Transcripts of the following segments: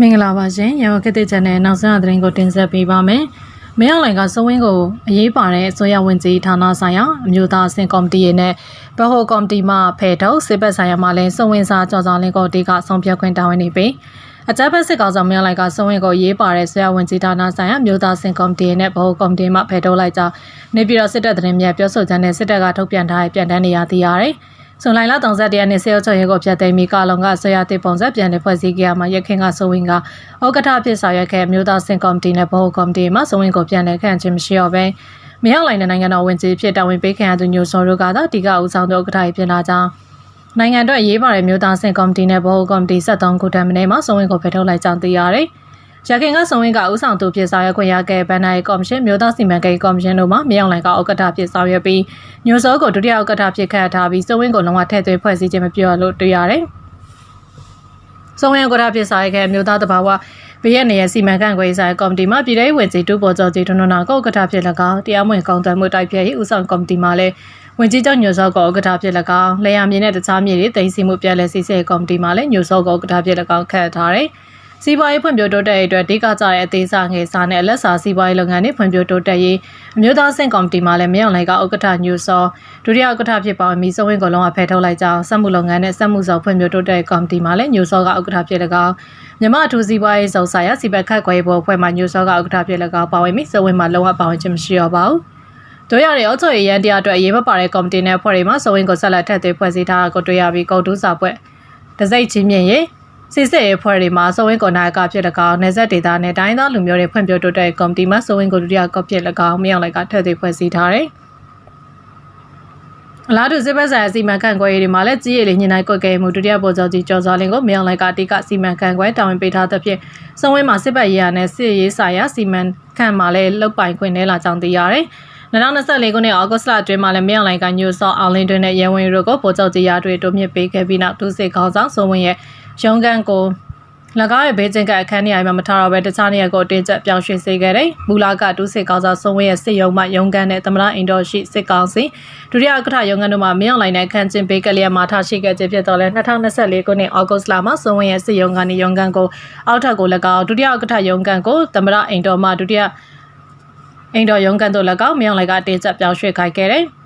မင်္ဂလာပါရှင်ရန်ကုန်ခေတ်သစ် channel နောက်ဆုံးအသတင်းကိုတင်ဆက်ပေးပါမယ်။မင်းအောင်လှိုင်ကစဝင်းကိုအရေးပါတဲ့အစိုးရဝင်ကြီးဌာနဆိုင်ရာအမျိုးသားအဆင့်ကော်မတီရဲ့နဲ့ဗဟိုကော်မတီမှဖယ်ထုတ်စစ်ဘက်ဆိုင်ရာမှလည်းစဝင်းစာကြော်ဆောင်လင်းကော်တီကဆုံးဖြတ်ခွင့်တာဝန်နေပြီးအကြမ်းဖက်စစ်ကောင်ဆောင်မင်းအောင်လှိုင်ကစဝင်းကိုရေးပါတဲ့ဆွေရဝင်ကြီးဌာနဆိုင်ရာမျိုးသားစင်ကော်မတီနဲ့ဗဟိုကော်မတီမှဖယ်ထုတ်လိုက်ကြောင်းနေပြည်တော်စစ်တပ်သတင်းမြတ်ပြောဆိုချက်နဲ့စစ်တပ်ကထုတ်ပြန်ထားတဲ့ပြန်တမ်းနေရသိရတယ်။ ဇွန်လ30ရက်နေ့ဆေးရုံချုပ်ရဲကိုဖျက်သိမ်းပြီးကာလုံကဆွေရတစ်ပုံစံပြန်တဲ့ဖွဲ့စည်းကြရမှာရခင်ကစဝင်းကဥက္ကဋ္ဌဖြစ်ဆောင်ရွက်ခဲ့မျိုးသားစင်ကော်မတီနဲ့ဗဟိုကော်မတီမှစဝင်းကိုပြန်လည်ခန့်ခြင်းမရှိတော့ဘဲမရောက်လိုက်တဲ့နိုင်ငံတော်ဝင်ကြီးဖြစ်တာဝန်ပေးခံရသူညိုစောတို့ကသာတီကဦးဆောင်သူဥက္ကဋ္ဌဖြစ်လာကြောင်းနိုင်ငံတော်ရေးပါတဲ့မျိုးသားစင်ကော်မတီနဲ့ဗဟိုကော်မတီ73ခုတန်းမင်းမှစဝင်းကိုဖယ်ထုတ်လိုက်ကြောင်းသိရတယ်။ ရခိုင်ကစုံဝင်းကဦးဆောင်သူဖြစ်ဆောင်ရွက်ခွင့်ရခဲ့ဗန်နာရီကော်မရှင်မြို့သားစီမံကိန်းကော်မရှင်တို့မှမြောင်လိုင်ကဥက္ကဋ္ဌဖြစ်ဆောင်ရွက်ပြီးညိုစောကိုဒုတိယဥက္ကဋ္ဌဖြစ်ခန့်ထားပြီးစုံဝင်းကိုလုံးဝထည့်သွင်းဖွဲ့စည်းခြင်းမပြုရလို့တွေ့ရတယ်။စုံဝင်းဥက္ကဋ္ဌဖြစ်ဆောင်ရွက်ခဲ့မြို့သားတဘာဝဘရဲနေရစီမံခန့်ခွဲဆိုင်ကော်မတီမှပြည်ထောင်ဝင်ကြီးတူပေါ်ကျော်ကြီးထွန်းထွန်းနာကိုဥက္ကဋ္ဌဖြစ်၎င်းတရားမဝင်ကောင်းသွမ်းမှုတိုက်ဖျက်ရေးဦးဆောင်ကော်မတီမှလည်းဝင်ကြီးချုပ်ညိုစောကိုဥက္ကဋ္ဌဖြစ်၎င်းလေယာမြေနဲ့တခြားမြေတွေတင်စီမှုပြည်လဲစီစဲကော်မတီမှလည်းညိုစောကိုဥက္ကဋ္ဌဖြစ်၎င်းခန့်ထားတယ်။ စီးပွားရေးဖွံ့ဖြိုးတိုးတက်ရေးအတွက်ဒေကကြတဲ့အသေးစားငယ်စားနဲ့လက်စာစီးပွားရေးလုပ်ငန်းတွေဖွံ့ဖြိုးတိုးတက်ရေးအမျိုးသားစင်ကော်မတီမှလည်းမြောင်လိုက်ကဥက္ကဋ္ဌညူစောဒုတိယဥက္ကဋ္ဌဖြစ်ပါမီစုံဝင်းကလုံးဝဖယ်ထုတ်လိုက်ကြောင်းစက်မှုလုပ်ငန်းနဲ့စက်မှုဆောင်ဖွံ့ဖြိုးတိုးတက်ရေးကော်မတီမှလည်းညူစောကဥက္ကဋ္ဌဖြစ်၎င်းမြမအထူးစီးပွားရေးစုံဆိုင်ရာစီပက်ခတ်ခွဲပေါ်ဖွဲ့မှညူစောကဥက္ကဋ္ဌဖြစ်၎င်းပါဝင်ပြီးစုံဝင်းမှလုံးဝပါဝင်ခြင်းမရှိတော့ပါဘူးတို့ရတဲ့အောက်ချုပ်ရေးရန်တရားအတွက်အရေးမပါတဲ့ကော်မတီနဲ့ဖွဲ့တွေမှာစုံဝင်းကိုဆက်လက်ထက်သွင်းဖွဲ့စည်းထားတာကိုတွေ့ရပြီးကုတ်တူးစာပွဲတစိတ်ချင်းမြင့်ရေး စစ်စစ်ရေးဖွဲ့တွေမှာစဝင်းကွန်နာကဖြစ်၎င်းနေဆက်ဒေတာနဲ့တိုင်းသားလူမျိုးတွေဖွံ့ဖြိုးတိုးတက်ကော်မတီမှာစဝင်းကိုဒုတိယကော့ဖြစ်၎င်းမြောက်လိုက်ကထည့်သွင်းဖွဲ့စည်းထားတယ်။အလားတူစစ်ဘက်ဆိုင်ရာစီမံခန့်ခွဲရေးတွေမှာလည်းကြီးရည်လေးညှိနှိုင်းကွက်ကဲမှုဒုတိယပေါ်ကျော်ကြီးကျော်စောလင်းကိုမြောက်လိုက်ကတိကစီမံခန့်ခွဲတာဝန်ပေးထားသဖြင့်စဝင်းမှာစစ်ဘက်ရေးရာနဲ့စစ်ရေးဆိုင်ရာစီမံခန့်မှာလည်းလုတ်ပိုင်ခွင့်နဲ့လာကြောင်းသိရတယ်။2024ခုနှစ်ဩဂုတ်လအတွင်းမှာလည်းမြောက်လိုင်ကညိုစောအောင်လင်းတွင်နဲ့ရဲဝင်တို့ကိုပေါ်ကျော်ကြီးရာတွေတိုးမြင့်ပေးခဲ့ပြီးနောက်ဒုစစ်ခေါင်းဆောင်စိုးဝင်းရဲ့ ရုံးကန်ကို၎င်းရဲ့ဘေးကျင်ကအခန်းနေရာမှာမထားတော့ပဲတခြားနေရာကိုတင်ကျပြောင်းရွှေ့စေခဲ့တယ်။မူလာကဒုစစ်ကောင်စားဆုံးဝင်းရဲ့စစ်ရုံမှရုံးကန်နဲ့သမရအင်ဒိုရှိစစ်ကောင်စီဒုတိယဥက္ကဋ္ဌရုံးကန်တို့မှမင်းအောင်လိုင်းနဲ့ခန့်ချင်းပေးကလေးမှာထားရှိခဲ့ခြင်းဖြစ်တော့လဲ2024ခုနှစ်ဩဂုတ်လမှာဆုံးဝင်းရဲ့စစ်ရုံးကန်နဲ့ရုံးကန်ကိုအောက်ထပ်ကို၎င်းဒုတိယဥက္ကဋ္ဌရုံးကန်ကိုသမရအင်ဒိုမှဒုတိယအင်ဒိုရုံးကန်တို့၎င်းမင်းအောင်လိုင်းကတင်ကျပြောင်းရွှေ့ခိုင်းခဲ့တယ်။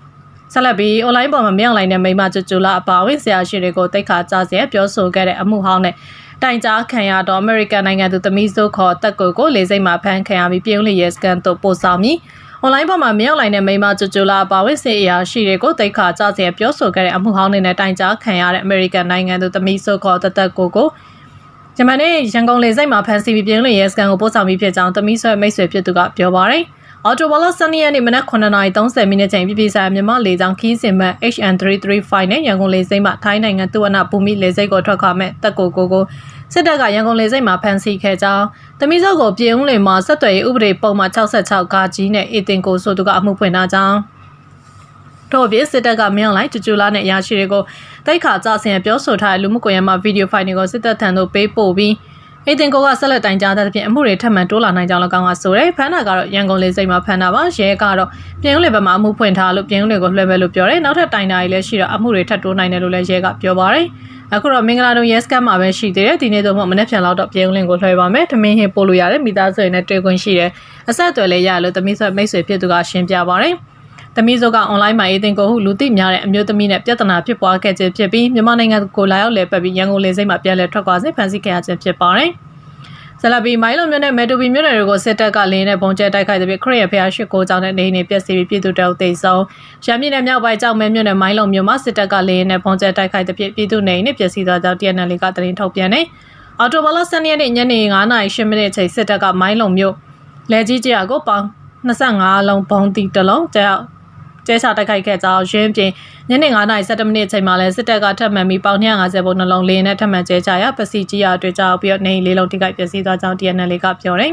ဆက်လက်ပြီး online ပေါ်မှာမြောင်လိုင်းနဲ့မိမကျွကျူလာအပါအဝင်ဆရာရှိတွေကိုတိတ်ခါကြစေပြောဆိုခဲ့တဲ့အမှုဟောင်းနဲ့တိုင်ကြားခံရတော့ American နိုင်ငံသူသမီးစိုးခေါ်တက်ကိုကိုလေးစိတ်မှာဖမ်းခံရပြီးပြုံးလျက်စကန်တို့ပို့ဆောင်ပြီး online ပေါ်မှာမြောက်လိုက်တဲ့မိမကျွကျူလာပါဝစ်စေအရာရှိတွေကိုတိတ်ခါကြစေပြောဆိုခဲ့တဲ့အမှုဟောင်းတွေနဲ့တိုင်ကြားခံရတဲ့ American နိုင်ငံသူသမီးစိုးခေါ်တက်တက်ကိုကိုဂျမန်နေ့ရန်ကုန်လေစိတ်မှာဖမ်းဆီးပြီးပြုံးလျက်စကန်ကိုပို့ဆောင်ပြီးဖြစ်ကြောင်းသမီးဆွဲမိတ်ဆွေဖြစ်သူကပြောပါတယ်။ အော်တိုဘလစနေရက်နေ့မနက်9:30မိနစ်ချိန်ပြပြဆိုင်မြမလေကြောင်းခီးစင်မဲ့ HN335 နဲ့ရန်ကုန်လေစိမ်းမှထိုင်းနိုင်ငံသူဝနဘူမိလေစိတ်ကိုထွက်ခွာမဲ့တက်ကိုကိုကိုစစ်တပ်ကရန်ကုန်လေစိတ်မှာဖမ်းဆီးခဲ့ကြောင်းတမိစောကိုပြည်ဦးလင်မှာဆက်သွယ်ရေးဥပဒေပုံမှန်66ကကြီးနဲ့အေတင်ကိုဆိုသူကအမှုဖွင့်ထားကြောင်းတို့ပြစစ်တပ်ကမင်းလိုက်ကျကျူလာနဲ့ရရှိတွေကိုတိုက်ခါကြဆင်ပြောဆိုထားတဲ့လူမှုကွန်ရက်မှာဗီဒီယိုဖိုင်တွေကိုစစ်တပ်ထံသို့ပေးပို့ပြီး အေတင်ကိုကဆက်လက်တိုင်ကြားတဲ့ဖြင့်အမှုတွေထပ်မံတိုးလာနိုင်ကြောင်း၎င်းကဆိုတယ်ဖမ်းတာကတော့ရန်ကုန်လေးစိတ်မှာဖမ်းတာပါရဲကတော့ပြင်ဦးလေဘက်မှာအမှုဖွင့်ထားလို့ပြင်ဦးလေကိုလွှဲမယ်လို့ပြောတယ်နောက်ထပ်တိုင်တာကြီးလည်းရှိတော့အမှုတွေထပ်တိုးနိုင်တယ်လို့လည်းရဲကပြောပါတယ်အခုတော့မင်္ဂလာတုံရဲစကန်မှာပဲရှိသေးတယ်ဒီနေ့တော့မနေ့ပြန်လောက်တော့ပြင်ဦးလင်ကိုလွှဲပါမယ်ထမင်းဟင်းပို့လို့ရတယ်မိသားစုတွေနဲ့တွေ့ခွင့်ရှိတယ်အဆက်အသွယ်လည်းရလို့သမီးဆွေမိတ်ဆွေဖြစ်သူကရှင်းပြပါတယ် သမီးစုကအွန်လိုင်းမှာအေးတင်ကိုဟုလူသိများတဲ့အမျိုးသမီးနဲ့ပြဿနာဖြစ်ပွားခဲ့ခြင်းဖြစ်ပြီးမြန်မာနိုင်ငံကိုလာရောက်လည်ပတ်ပြီးရန်ကုန်လေဆိပ်မှာပြန်လည်ထွက်ခွာစဉ်ဖမ်းဆီးခဲ့ရခြင်းဖြစ်ပါတယ်။ဇလပီမိုင်းလုံမြို့နယ်မဲတူပီမြို့နယ်တွေကိုစစ်တပ်ကလင်းနဲ့ပုံကျဲတိုက်ခိုက်တဲ့ပြခရစ်ရဖျားရှိကိုကြောင့်တဲ့နေနေပြက်စီပြီးပြည်သူတောက်သိဆုံးရမ်းပြည်နယ်မြောက်ပိုင်းကြောက်မဲမြို့နယ်မိုင်းလုံမြို့မှာစစ်တပ်ကလင်းနဲ့ပုံကျဲတိုက်ခိုက်တဲ့ပြပြည်သူနေနေပြက်စီသွားကြောင်း TNL ကသတင်းထုတ်ပြန်နေအော်တိုဘလစနေနေ့ညနေ9:08မိနစ်အချိန်စစ်တပ်ကမိုင်းလုံမြို့လဲကြီးကြကိုပေါင်း25လုံးဘုံတီတလုံးကြောက် ကျဲချတိုက်ခိုက်ခဲ့ကြောင်းရင်းပြင်ညနေ9:17မိနစ်အချိန်မှာလဲစစ်တပ်ကထပ်မံပြီးပေါင်250ဘုံနှလုံးလေးနဲ့ထပ်မံကျဲချရပစီကြီးရအတွက်ကြောက်ပြီးတော့နေလေးလုံးတိခိုက်ပျက်စီးသွားကြောင်း TNL ကပြောတယ်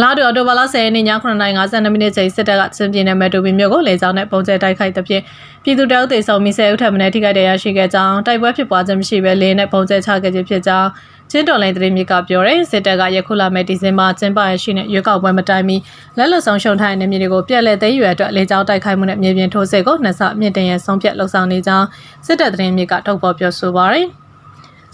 အလားတူအော်တိုဘာလ10ရက်နေ့ည9:52မိနစ်ချိန်စစ်တပ်ကစင်ပြင်းတဲ့မက်တိုဘီမြို့ကိုလေကြောင်းနဲ့ပုံကျဲတိုက်ခိုက်တဲ့ဖြင့်ပြည်သူတောက်တေဆောင်မီဆယ်ဦးထပ်မံထိခိုက်တဲ့ရရှိခဲ့ကြောင်းတိုက်ပွဲဖြစ်ပွားခြင်းမရှိဘဲလေနဲ့ပုံကျဲချခဲ့ခြင်းဖြစ်ကြောင်းချင်းတော်လိုင်းသတင်းမြစ်ကပြောတယ်စစ်တပ်ကယခုလာမဲ့ဒီဇင်ဘာကျင်းပရရှိတဲ့ရွေးကောက်ပွဲမတိုင်မီလက်လွတ်ဆုံးရှုံးထားတဲ့မြေတွေကိုပြက်လက်သိမ်းရွယ်အတွက်လေကြောင်းတိုက်ခိုက်မှုနဲ့မြေပြင်ထိုးစစ်ကိုနှစ်ဆမြင့်တင်ရဆုံးဖြတ်လှုပ်ဆောင်နေကြောင်းစစ်တပ်သတင်းမြစ်ကထုတ်ဖော်ပြောဆိုပါရယ်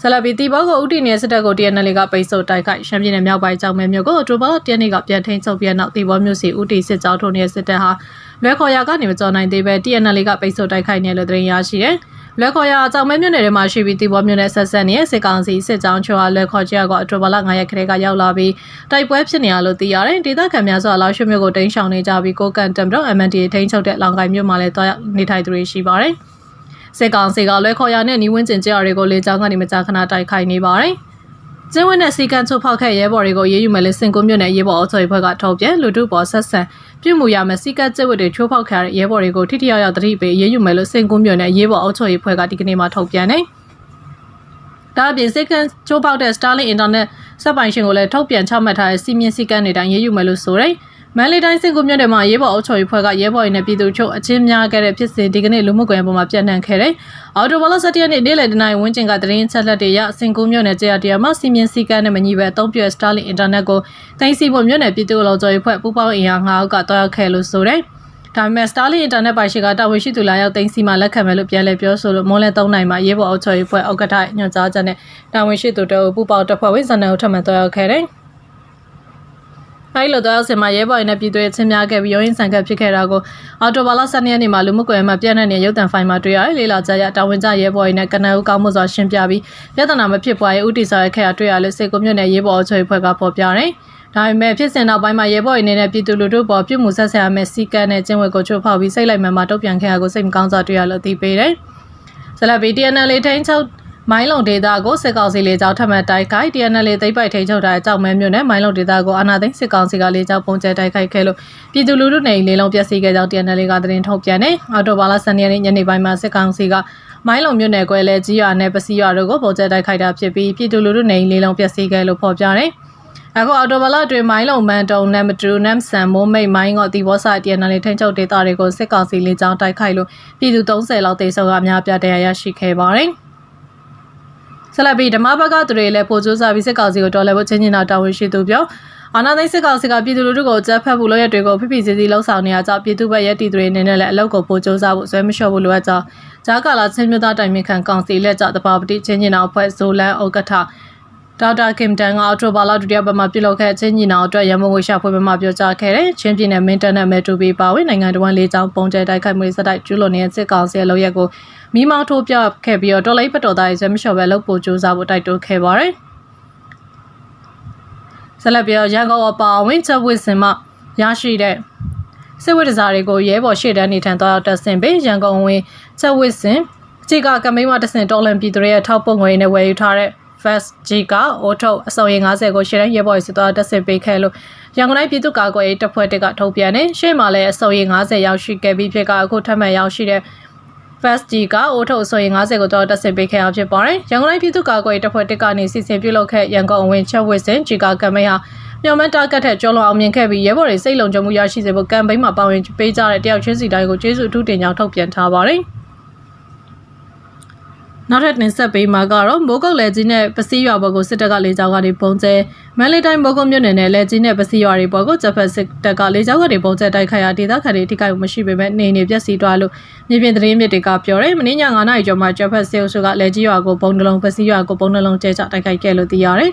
ဆလဘီတီဘောကိုဥတီနယ်စစ်တပ်ကို TNL ကပိတ်ဆို့တိုက်ခိုက်ရှမ်းပြည်နယ်မြောက်ပိုင်းကြောင်မဲမြို့ကိုတိုဘာလ10ရက်နေ့ကပြန်ထိန်းချုပ်ပြီးနောက်တီဘောမြို့စီဥတီစစ်ကြောင်းထိုးနေတဲ့စစ်တပ်ဟာလွဲခေါ်ရကနေမကြော်နိုင်သေးပဲ TNL ကပိတ်ဆို့တိုက်ခိုက်နေလို့သတင်းရရှိတယ်။လွဲခေါ်ရကြောင်မဲမြို့နယ်ထဲမှာရှိပြီးတီဘောမြို့နယ်ဆက်ဆက်နေတဲ့စစ်ကောင်စီစစ်ကြောင်းချိုဟာလွဲခေါ်ကြကအတိုဘာလ9ရက်ခရဲကရောက်လာပြီးတိုက်ပွဲဖြစ်နေရလို့သိရတယ်။ဒေသခံများစွာလာရှိမြို့ကိုတင်းရှောင်နေကြပြီးကိုကန်တမ်တော့ MND ထိန်းချုပ်တဲ့လောင်ကိုင်မြို့မှာလည်းတွားရောက်နေထိုင်သူတွေရှိပါတယ်။ စစ်ကောင်စီကလွဲခေါ်ရနဲ့နီးဝင်းကျင်ကြရတွေကိုလေကြောင်းကနေမကြာခဏတိုက်ခိုက်နေပါတယ်။ကျင်းဝင်းနဲ့စီကန်ချိုဖောက်ခက်ရဲဘော်တွေကိုရေးယူမယ်လို့စင်ကုန်းမြို့နယ်ရေးဘော်အုပ်ချုပ်ရေးဘက်ကထုတ်ပြန်လူတို့ပေါ်ဆက်ဆံပြုမှုရမယ်စီကတ်ကျစ်ဝတ်တွေချိုးဖောက်ခရတဲ့ရဲဘော်တွေကိုထိထိရောက်ရောက်တတိပေးရေးယူမယ်လို့စင်ကုန်းမြို့နယ်ရေးဘော်အုပ်ချုပ်ရေးဘက်ကဒီကနေ့မှထုတ်ပြန်နေ။ဒါအပြင်စိတ်ကန်ချိုးပေါက်တဲ့ Starlink Internet စက်ပိုင်ရှင်ကိုလည်းထုတ်ပြန်ချမှတ်ထားတဲ့စီမင်းစည်းကမ်းတွေတိုင်းရေးယူမယ်လို့ဆိုရယ် မန်လေးတိုင်းစင်ကူမြို့နယ်မှာရဲဘော်အုပ်ချုပ်ရေးဖွဲ့ကရဲဘော်ရင်းနဲ့ပြည်သူချုပ်အချင်းများခဲ့တဲ့ဖြစ်စဉ်ဒီကနေ့လူမှုကွန်ရက်ပေါ်မှာပြန့်နှံ့ခဲ့တယ်။အော်တိုဘောလ17ရက်နေ့နေ့လယ်တနာရီဝန်းကျင်ကတရင်ချက်လက်တွေရစင်ကူမြို့နယ်ကြေရတရားမှာစီမင်းစည်းကမ်းနဲ့မညီပဲအသုံးပြုတဲ့ Starlink Internet ကိုတိုင်းစီဖို့မြို့နယ်ပြည်သူ့အလုံးချုပ်ရေးဖွဲ့ပူးပေါင်းအင်အား9အောက်ကတွားရောက်ခဲ့လို့ဆိုတယ်။ဒါပေမဲ့ Starlink Internet ပိုင်ရှင်ကတာဝန်ရှိသူလာရောက်သိမ်းစီမှလက်ခံမယ်လို့ပြန်လည်ပြောဆိုလို့မွန်းလဲ3နိုင်မှာရေးပေါ်အုပ်ချုပ်ရေးဖွဲ့ဥက္ကဋ္ဌညွှန်ကြားချက်နဲ့တာဝန်ရှိသူတို့ပူပေါတပ်ဖွဲ့ဝင်ဇန်နကိုထပ်မံတွားရောက်ခဲ့တယ်။ အဲဒီလိုတော့ဆင်မရဲဘော်ရင်းနဲ့ပြည်သူရဲ့ချင်းများခဲ့ပြီးရုံးရင်ဆန်ခတ်ဖြစ်ခဲ့တာကိုအော်တိုဘာလ12ရက်နေ့မှာလူမှုကွန်ရက်မှာပြန့်နှံ့နေတဲ့ရုပ်သံဖိုင်မှာတွေ့ရတယ်လေလာကြရတာဝန်ကျရဲဘော်ရင်းနဲ့ကနအူကောင်းမှုစွာရှင်းပြပြီးပြဿနာမဖြစ်ပွားရေးဥတီဆောင်ရခဲ့ရတွေ့ရလို့စေကုမြို့နယ်ရဲဘော်အချို့ဖွဲ့ကပေါ်ပြတယ်ဒါပေမဲ့ဖြစ်စဉ်နောက်ပိုင်းမှာရဲဘော်ရင်းနဲ့ပြည်သူလူထုပေါ်ပြုမှုဆက်ဆံရမယ့်စီကံနဲ့ကျင့်ဝတ်ကိုချိုးဖောက်ပြီးစိတ်လိုက်မှန်မှတုတ်ပြန်ခဲ့ရကိုစိတ်မကောင်းစွာတွေ့ရလို့သိပေးတယ်။ဇလဘီ TNL ထိန်းချုပ် မိုင်းလုံဒေတာကိုစစ်ကောင်စီလေကြောင်းထပ်မံတိုက်ခိုက် TNL သိပ်ပိုက်ထိန်ချုပ်ထားတဲ့ကြောက်မဲမြို့နယ်မိုင်းလုံဒေတာကိုအာနာသိန်းစစ်ကောင်စီကလေကြောင်းပုံကျဲတိုက်ခိုက်ခဲ့လို့ပြည်သူလူထုနေလေလုံးပျက်စီးခဲ့ကြောင်း TNL ကသတင်းထုတ်ပြန်တယ်။အော်တိုဘာလ10ရက်နေ့ညနေပိုင်းမှာစစ်ကောင်စီကမိုင်းလုံမြို့နယ်ကွဲလဲကြီးရွာနဲ့ပစီရွာတို့ကိုပုံကျဲတိုက်ခိုက်တာဖြစ်ပြီးပြည်သူလူထုနေလေလုံးပျက်စီးခဲ့လို့ဖော်ပြတယ်။အခုအော်တိုဘလအတွင်းမိုင်းလုံမန်တုံနမ်မတူနမ်ဆန်မိုးမိတ်မိုင်းကတီဘောစာတီယန်နယ်ထိန်းချုပ်ဒေသတွေကိုစစ်ကောင်စီလေကြောင်းတိုက်ခိုက်လို့ပြည်သူ30လောက်တေဆုံးကအများပြတရားရရှိခဲ့ပါတယ်။ ဆလဘီဓမ္မဘက်ကသူတွေလည်းပို့ကြိုးစားပြီးစစ်ကောင်စီကိုတော်လှန်ဖို့ချင်းချင်းတော့တာဝန်ရှိသူပြောအာနာသိန်းစစ်ကောင်စီကပြည်သူလူထုကိုကြက်ဖက်ဖို့လိုရက်တွေကိုဖိဖိစီစီလှုံ့ဆော်နေရကြောင်းပြည်သူ့ဘက်ရဲတီတွေအနေနဲ့လည်းအလောက်ကိုပို့ကြိုးစားဖို့ဆွဲမလျှော့ဖို့လိုအပ်ကြောင်းဂျာကာလာချင်းမြသားတိုင်မြခံကောင်စီလက်ကျတပါပတိချင်းချင်းတော်အဖွဲ့ဇိုလန်ဥက္ကဋ္ဌ ဒေါက်တာကင်တန်ကအော်တိုဘာလာဒုတိယပတ်မှာပြုလုပ်ခဲ့ချင်းညီနောင်အတွက်ရမုံငွေရှာဖွေပွဲမှာပြောကြားခဲ့တဲ့ချင်းပြည်နယ်မင်းတပ်နဲ့မဲတူဘီပါဝင်နိုင်ငံတော်ဝန်လေးချောင်းပုံကျဲတိုက်ခိုက်မှုတွေစတိုက်ကျူးလွန်နေတဲ့စစ်ကောင်စီရဲ့လုပ်ရက်ကိုမိမောင်းထိုးပြခဲ့ပြီးတော့တော်လိုက်ပတော်သားရဲ့ဇမလျှော်ပဲလုပ်ဖို့ကြိုးစားဖို့တိုက်တွန်းခဲ့ပါတယ်။ဆက်လက်ပြီးရန်ကုန်အပါအဝင်ချက်ဝစ်စင်မှရရှိတဲ့စစ်ဝတ်ဒစားတွေကိုရဲဘော်ရှေ့တန်းနေထန်သွားတက်ဆင်ပေးရန်ကုန်ဝင်ချက်ဝစ်စင်ခြေကကမိန်းမတဆင်တော်လန်ပြည်သူရဲ့ထောက်ပုံငွေနဲ့ဝယ်ယူထားတဲ့ Fast G ကအိုထုတ်အစုံရင်90ကိုရှေ့တန်းရဲဘော်စစ်သွားတက်ဆင်ပေးခဲ့လို့ရန်ကုန်တိုင်းပြည်သူ့ကာကွယ်ရေးတပ်ဖွဲ့တစ်ကထုတ်ပြန်နေရှေ့မှာလည်းအစုံရင်90ရောက်ရှိခဲ့ပြီးဖြစ်ကအခုထပ်မံရောက်ရှိတဲ့ Fast G ကအိုထုတ်အစုံရင်90ကိုတော့တက်ဆင်ပေးခဲ့အောင်ဖြစ်ပါတယ်။ရန်ကုန်တိုင်းပြည်သူ့ကာကွယ်ရေးတပ်ဖွဲ့တစ်ကနေစီစဉ်ပြုလုပ်ခဲ့ရန်ကုန်အဝင်ချက်ဝစ်စင် G ကကမိန်ဟာမျှော်မှန်းတာကတ်ထက်ကျော်လွန်အောင်မြင်ခဲ့ပြီးရဲဘော်တွေစိတ်လုံခြုံမှုရရှိစေဖို့ကမ်ပိန်းမှာပါဝင်ပေးကြတဲ့တယောက်ချင်းစီတိုင်းကိုကျေးဇူးအထူးတင်ကြောင်းထုတ်ပြန်ထားပါတယ်။ နောက်ထပ်တင်ဆက်ပေးမှာကတော့မိုးကုတ်လက်ကြီးနဲ့ပစီရွာဘော်ကိုစစ်တပ်ကလေကြောင်းကနေပုံကျဲမန်လေးတိုင်းမိုးကုတ်မြို့နယ်နဲ့လက်ကြီးနဲ့ပစီရွာတွေဘော်ကိုဂျပန်စစ်တပ်ကလေကြောင်းကနေပုံကျဲတိုက်ခိုက်ရာဒေသခံတွေထိခိုက်မှုမရှိပေမဲ့နေနေပြက်စီးသွားလို့မြေပြင်သတင်းမြစ်တွေကပြောတယ်မင်းည9နာရီကျော်မှာဂျပန်စစ်အုပ်စုကလက်ကြီးရွာကိုပုံနှလုံးပစီရွာကိုပုံနှလုံးကျဲချတိုက်ခိုက်ခဲ့လို့သိရတယ်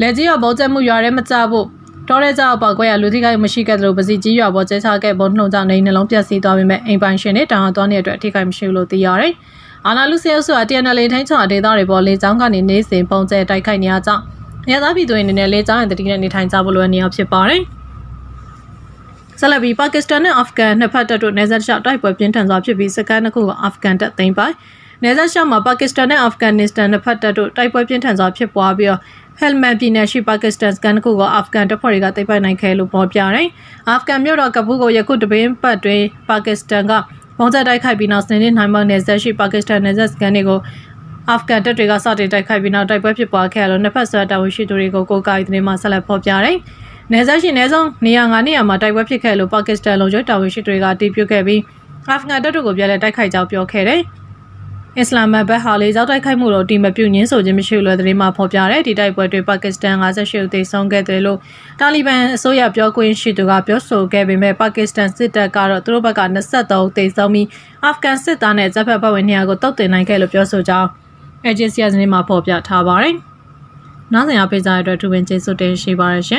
လက်ကြီးရွာပုံကျဲမှုရွာထဲမကြဖို့တော်ရဲကြောက်ပေါက်ကွဲရလူထိခိုက်မရှိခဲ့သလိုပစီကြီးရွာပေါ်ကျဲချခဲ့ပုံနှုံကြောင့်နေနှလုံးပြက်စီးသွားပေမဲ့အိမ်ပိုင်ရှင်တွေတောင်သွားနေတဲ့အတွက်ထိခိုက်မရှိဘူးလို့သိရတယ်။ အာနာလူဆီယဆုအတန်နယ်လေထိုင်းချောဒေသတွေပေါ်လေကြောင်းကနေနေစဉ်ပုံကျဲတိုက်ခိုက်နေရကြောင်းနေသားပြည်သူတွေအနေနဲ့လေကြောင်းရန်တတိနဲ့နေထိုင်ကြဖို့လိုအပ်နေအောင်ဖြစ်ပါတယ်။ဆလဘီပါကစ္စတန်နဲ့အာဖဂန်နှစ်ဖက်တပ်တို့နေဆက်ရှောက်တိုက်ပွဲပြင်းထန်စွာဖြစ်ပြီးစကန်တစ်ခုကအာဖဂန်တပ်သိမ်းပိုင်နေဆက်ရှောက်မှာပါကစ္စတန်နဲ့အာဖဂန်နစ္စတန်နှစ်ဖက်တပ်တို့တိုက်ပွဲပြင်းထန်စွာဖြစ်ပွားပြီးတော့ဟဲလ်မန်ပြည်နယ်ရှိပါကစ္စတန်စကန်ကိုကအာဖဂန်တပ်ဖွဲ့တွေကသိမ်းပိုက်နိုင်ခဲ့လို့ပေါ်ပြတယ်။အာဖဂန်မြို့တော်ကပူးကိုယခုတပင်းပတ်တွင်ပါကစ္စတန်က ပုံစံတိုက်ခိုက်ပြီးနောက်စနေနေ့နိုင်မနယ်ဆက်ရှိပါကစ္စတန်နယ်ဆက်စကန်တွေကိုအာဖဂန်တပ်တွေကစတင်တိုက်ခိုက်ပြီးနောက်တိုက်ပွဲဖြစ်ပွားခဲ့လို့နှစ်ဖက်ဆွဲတာဝန်ရှိသူတွေကိုကိုကိုက်တဲ့မှာဆက်လက်ဖော်ပြတယ်။နယ်ဆက်ရှိနယ်ဆုံးနေရာ9နေရာမှာတိုက်ပွဲဖြစ်ခဲ့လို့ပါကစ္စတန်လုံခြုံတာဝန်ရှိသူတွေကတည်ပြုခဲ့ပြီးအာဖဂန်တပ်တို့ကိုပြန်လည်တိုက်ခိုက်ကြောင်းပြောခဲ့တယ်။ အစ္စလာမဘတ်ဟာလေကြောက်တိုက်ခိုက်မှုတော့တီမပြုတ်ညင်းဆိုခြင်းမရှိလို့သတင်းမှာဖော်ပြတဲ့ဒီတိုက်ပွဲတွေပါကစ္စတန်58ဦးသေဆုံးခဲ့တယ်လို့တာလီဘန်အစိုးရပြောခွင့်ရှိသူကပြောဆိုခဲ့ပေမဲ့ပါကစ္စတန်စစ်တပ်ကတော့သူတို့ဘက်က23ဦးသေဆုံးပြီးအာဖဂန်စစ်သားနဲ့ဂျပန်ဘက်ဝင်နေရာကိုတုတ်တင်နိုင်ခဲ့လို့ပြောဆိုကြောင်း။ AGCS နေ့မှာပေါ်ပြထားပါတယ်။နောက်ဆိုင်ရာပေးကြတဲ့အတွက်သူဝင်ကျေးဇူးတင်ရှိပါရရှင်